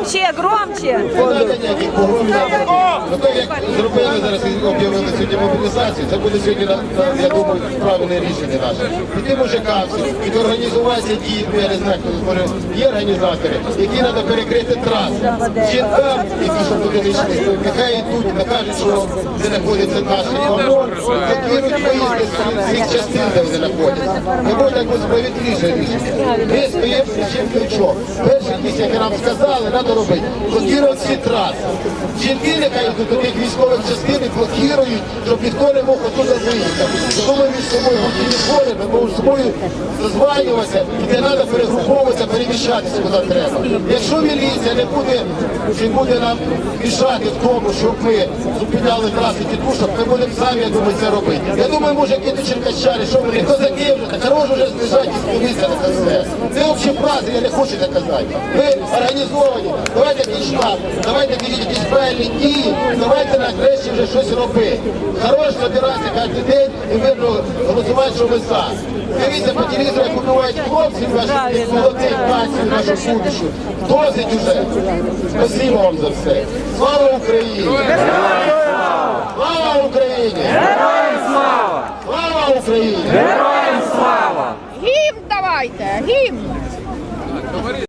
Громче, громче. Ну, так як зробили зараз і об'явили сьогодні мобілізацію, це буде сьогодні, я думаю, правильне рішення наше. Піти мужикам, і організуватися дії, я не знаю, хто говорив, є організатори, які треба перекрити трасу. Жінкам, які щоб туди не йшли, нехай йдуть, не кажуть, що де знаходиться наші ОМОН, закинуть виїзди з цих частин, де вони знаходяться. Не може так бути справедливіше рішення. Ми стоїмо чим ключом. Перше, якісь, як нам сказали, треба робити. Блокувати всі траси. Жінки, нехай йдуть тих військових частин і блокують, щоб ніхто не мог оттуда виїхати. Тому ми між собою телефони, ми між собою зазванюватися, і де треба перегруповуватися, переміщатися куди треба. Якщо міліція не буде, чи буде нам мішати в тому, щоб ми зупиняли траси тітушок, ми будемо самі, я думаю, це робити. Я думаю, може якісь черкащари, що вони, хто такі вже, та хорош вже знижати і дивитися на це все. Це общі фрази, я не хочу так казати. Ви організовані, давайте якийсь штаб, давайте якісь правильні дії, давайте нарешті вже щось робити. Хорош набиратися кожен день і вибрали голосувати, що за. Дивіться по телевізору, як убивають хлопців наших молодих націй, нашу будущу. Досить уже. Спасибо вам за все. Слава Україні! Слава Україні! Героям слава! Слава Україні! Героям слава! Гімн давайте, гімн.